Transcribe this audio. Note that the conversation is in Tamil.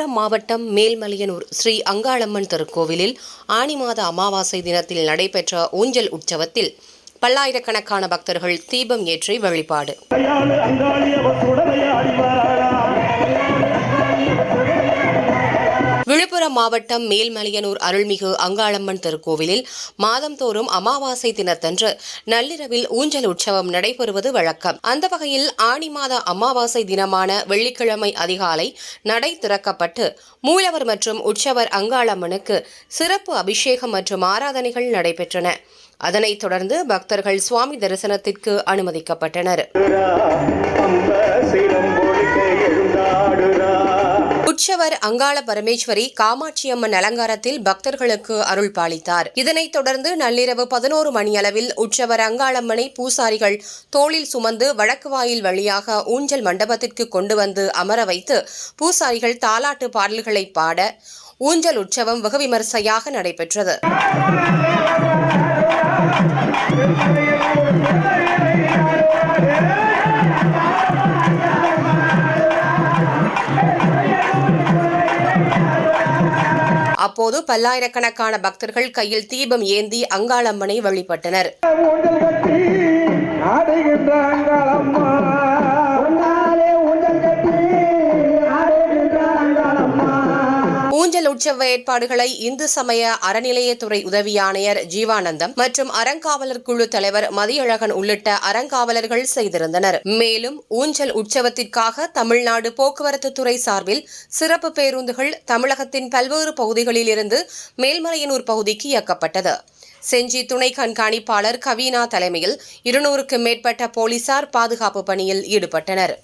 விழுப்புரம் மாவட்டம் மேல்மலையனூர் ஸ்ரீ அங்காளம்மன் திருக்கோவிலில் ஆனி மாத அமாவாசை தினத்தில் நடைபெற்ற ஊஞ்சல் உற்சவத்தில் பல்லாயிரக்கணக்கான பக்தர்கள் தீபம் ஏற்றி வழிபாடு. மாவட்டம் மேல்மலையனூர் அருள்மிகு அங்காளம்மன் திருக்கோவிலில் மாதந்தோறும் அமாவாசை தினத்தன்று நள்ளிரவில் ஊஞ்சல் உற்சவம் நடைபெறுவது வழக்கம். அந்த வகையில் ஆனி மாத அமாவாசை தினமான வெள்ளிக்கிழமை அதிகாலை நடை திறக்கப்பட்டு மூலவர் மற்றும் உற்சவர் அங்காளம்மனுக்கு சிறப்பு அபிஷேகம் மற்றும் ஆராதனைகள் நடைபெற்றன. அதனைத் தொடர்ந்து பக்தர்கள் சுவாமி தரிசனத்திற்கு அனுமதிக்கப்பட்டனர். உற்சவர் அங்காள பரமேஸ்வரி காமாட்சியம்மன் அலங்காரத்தில் பக்தர்களுக்கு அருள் பாலித்தார். இதனைத் தொடர்ந்து நள்ளிரவு பதினோரு மணியளவில் உற்சவர் அங்காளம்மனை பூசாரிகள் தோளில் சுமந்து வடக்கு வாயில் வழியாக ஊஞ்சல் மண்டபத்திற்கு கொண்டு வந்து அமர வைத்து பூசாரிகள் தாலாட்டு பாடல்களை பாட ஊஞ்சல் உற்சவம் வெகு விமர்சையாக நடைபெற்றது. அப்போது பல்லாயிரக்கணக்கான பக்தர்கள் கையில் தீபம் ஏந்தி அங்காளம்மனை வழிபட்டனர். உற்சவ ஏற்பாடுகளை இந்து சமய அறநிலையத்துறை உதவி ஆணையர் ஜீவானந்தம் மற்றும் அறங்காவலர் குழு தலைவர் மதியழகன் உள்ளிட்ட அறங்காவலர்கள் செய்திருந்தனர். மேலும் ஊஞ்சல் உற்சவத்திற்காக தமிழ்நாடு போக்குவரத்து துறை சார்பில் சிறப்பு பேருந்துகள் தமிழகத்தின் பல்வேறு பகுதிகளில் இருந்து மேல்மலையனூர் பகுதிக்கு இயக்கப்பட்டது. செஞ்சி துணை கண்காணிப்பாளர் கவினா தலைமையில் இருநூறுக்கும் மேற்பட்ட போலீசார் பாதுகாப்பு பணியில் ஈடுபட்டனர்.